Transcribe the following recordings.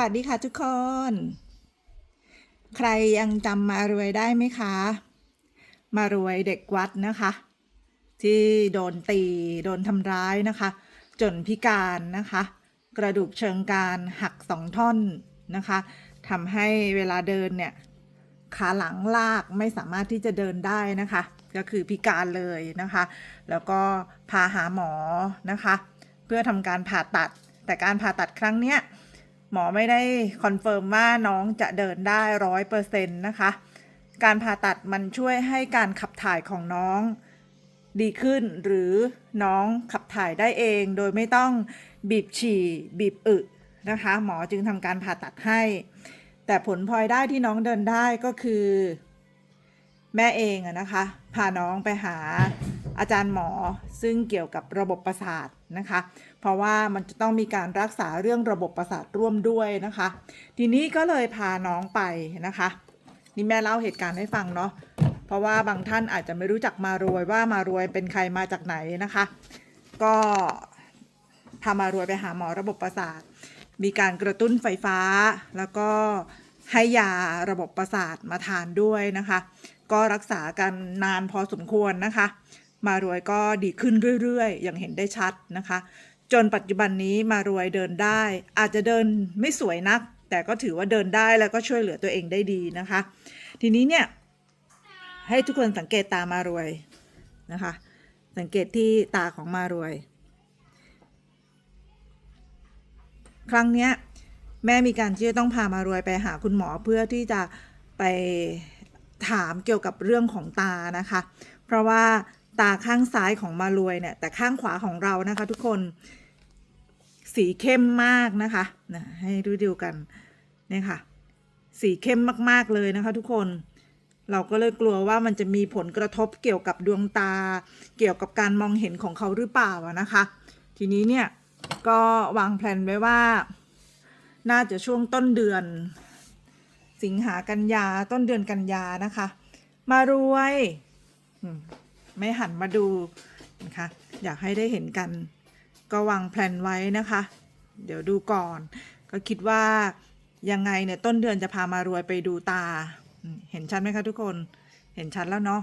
วัสดีค่ะทุกคน ใครยังจำมารวยได้ไหมคะ มารวยเด็กวัดนะคะ ที่โดนตีโดนทำร้ายนะคะ จนพิการนะคะ กระดูกเชิงกรานหักสองท่อนนะคะทำให้เวลาเดินเนี่ยขาหลังลากไม่สามารถที่จะเดินได้นะคะ ก็คือพิการเลยนะคะ แล้วก็พาหาหมอนะคะ เพื่อทำการผ่าตัดแต่การผ่าตัดครั้งเนี้ย หมอไม่ได้คอนเฟิร์มว่าน้องจะเดินได้ร้อยเปอร์เซ็นต์นะคะ การผ่าตัดมันช่วยให้การขับถ่ายของน้องดีขึ้นหรือน้องขับถ่ายได้เองโดยไม่ต้องบีบฉี่บีบอึนะคะ หมอจึงทำการผ่าตัดให้ แต่ผลพลอยได้ที่น้องเดินได้ก็คือ แม่เองอะนะคะ พาน้องไปหา อาจารย์หมอซึ่งเกี่ยวกับระบบประสาทนะคะ เพราะว่ามันจะต้องมีการรักษาเรื่องระบบประสาทร่วมด้วยนะคะ ทีนี้ก็เลยพาน้องไปนะคะ นี่แม่เล่าเหตุการณ์ให้ฟังเนาะเพราะว่าบางท่านอาจจะไม่รู้จักมารวยว่ามารวยเป็นใครมาจากไหนนะคะ ก็พามารวยไปหาหมอระบบประสาท มีการกระตุ้นไฟฟ้า แล้วก็ให้ยาระบบประสาทมาทานด้วยนะคะ ก็รักษากันนานพอสมควรนะคะ มารวยก็ดีขึ้นเรื่อยๆ อย่างเห็นได้ชัดนะคะ จนปัจจุบันนี้มารวยเดินได้ อาจจะเดินไม่สวยนัก แต่ก็ถือว่าเดินได้แล้วก็ช่วยเหลือตัวเองได้ดีนะคะ ทีนี้เนี่ยให้ทุกคนสังเกตตามารวยนะคะ สังเกตที่ตาของมารวย ครั้งเนี้ยแม่มีการที่จะต้องพามารวยไปหาคุณหมอเพื่อที่จะไปถามเกี่ยวกับเรื่องของตานะคะ เพราะว่า ตาข้างซ้ายของมารวยเนี่ย แต่ข้างขวาของเรานะคะ ทุกคน สีเข้มมากนะคะนะให้ดูดูกันเนี่ยค่ะ สีเข้มมากๆเลยนะคะ ทุกคนเราก็เลยกลัวว่ามันจะมีผลกระทบเกี่ยวกับดวงตา เกี่ยวกับการมองเห็นของเขาหรือเปล่านะคะ ทีนี้เนี่ยก็วางแผนไว้ว่า น่าจะช่วงต้นเดือน สิงหากันยาต้นเดือนกันยานะคะ มารวย ไม่หันมาดูนะคะอยากให้ได้เห็นกัน ก็วางแผนไว้นะคะ เดี๋ยวดูก่อน ก็คิดว่ายังไงเนี่ยต้นเดือนจะพามารวยไปดูตา เห็นชัดไหมคะทุกคนเห็นชัดแล้วเนาะ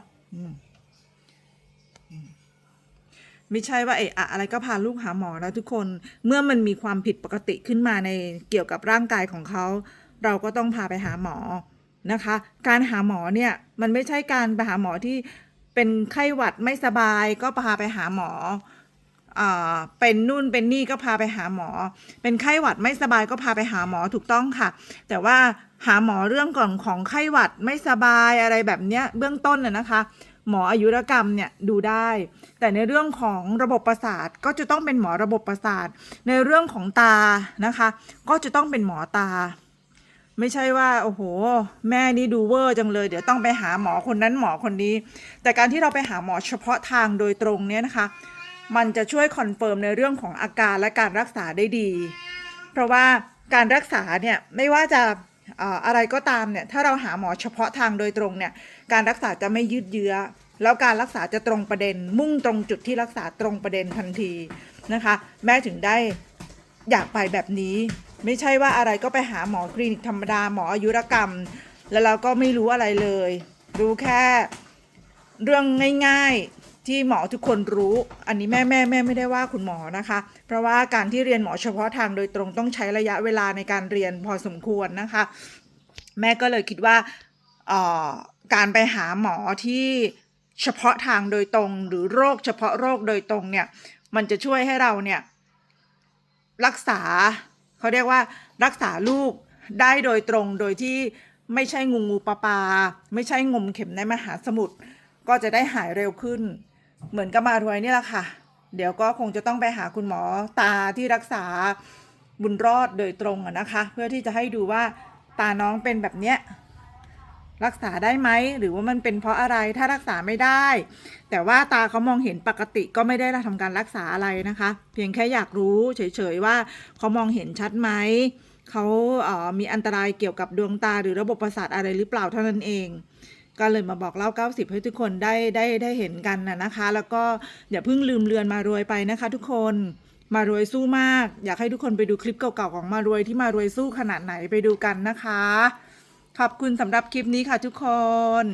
ไม่ใช่ว่าเอะอะอะไรก็พาลูกหาหมอแล้วทุกคนเมื่อมันมีความผิดปกติขึ้นมาในเกี่ยวกับร่างกายของเขา เราก็ต้องพาไปหาหมอนะคะ การหาหมอเนี่ยมันไม่ใช่การไปหาหมอที่ เป็นไข้หวัดไม่สบายก็พาไปหาหมออ่าเป็นนู่นเป็นนี่ก็พาไปหาหมอ เป็นไข้หวัดไม่สบายก็พาไปหาหมอถูกต้องค่ะ แต่ว่าหาหมอเรื่องของของไข้หวัดไม่สบายอะไรแบบเนี้ยเบื้องต้นน่ะนะคะ หมออายุรกรรมเนี่ยดูได้ แต่ในเรื่องของระบบประสาทก็จะต้องเป็นหมอระบบประสาท ในเรื่องของตานะคะ ก็จะต้องเป็นหมอตา ไม่ใช่ว่าโอ้โห แม่นี่ดูเวอร์จังเลย เดี๋ยวต้องไปหาหมอคนนั้นหมอคนนี้ แต่การที่เราไปหาหมอเฉพาะทางโดยตรงเนี่ยนะคะ มันจะช่วยคอนเฟิร์มในเรื่องของอาการและการรักษาได้ดี เพราะว่าการรักษาเนี่ยไม่ว่าจะอะไรก็ตามเนี่ยถ้าเราหาหมอเฉพาะทางโดยตรงเนี่ยการรักษาจะไม่ยืดเยื้อ แล้วการรักษาจะตรงประเด็น มุ่งตรงจุดที่รักษาตรงประเด็นทันทีนะคะ แม่ถึงได้อยากไปแบบนี้ ไม่ใช่ว่าอะไรก็ไปหาหมอคลินิกธรรมดาหมออายุรกรรม แล้วเราก็ไม่รู้อะไรเลย รู้แค่เรื่องง่ายๆที่หมอทุกคนรู้ อันนี้แม่แม่แม่ไม่ได้ว่าคุณหมอนะคะ เพราะว่าการที่เรียนหมอเฉพาะทางโดยตรงต้องใช้ระยะเวลาในการเรียนพอสมควรนะคะ แม่ก็เลยคิดว่าการไปหาหมอที่เฉพาะทางโดยตรง หรือโรคเฉพาะโรคโดยตรงเนี่ยมันจะช่วยให้เราเนี่ยรักษา เขาเรียกว่ารักษาลูกได้โดยตรงโดยที่ไม่ใช่งูงูปลาปลาไม่ใช่งมเข็มในมหาสมุทรก็จะได้หายเร็วขึ้น เหมือนกับมารวยนี่แหละค่ะ เดี๋ยวก็คงจะต้องไปหาคุณหมอตาที่รักษาบุญรอดโดยตรงอะนะคะ เพื่อที่จะให้ดูว่าตาน้องเป็นแบบเนี้ย รักษาได้ไหมหรือว่ามันเป็นเพราะอะไรถ้ารักษาไม่ได้ แต่ว่าตาเขามองเห็นปกติก็ไม่ได้ทำการรักษาอะไรนะคะ เพียงแค่อยากรู้เฉยๆว่าเขามองเห็นชัดไหมเขาเอามีอันตรายเกี่ยวกับดวงตาหรือระบบประสาทอะไรหรือเปล่าเท่านั้นเองก็เลยมาบอกเล่า 90 ให้ทุกคนได้ได้ได้เห็นกันนะคะ แล้วก็อย่าเพิ่งลืมเลือนมารวยไปนะคะทุกคนมารวยสู้มาก อยากให้ทุกคนไปดูคลิปเก่าๆของมารวยที่มารวยสู้ขนาดไหนไปดูกันนะคะ ขอบคุณสำหรับคลิปนี้ค่ะทุกคน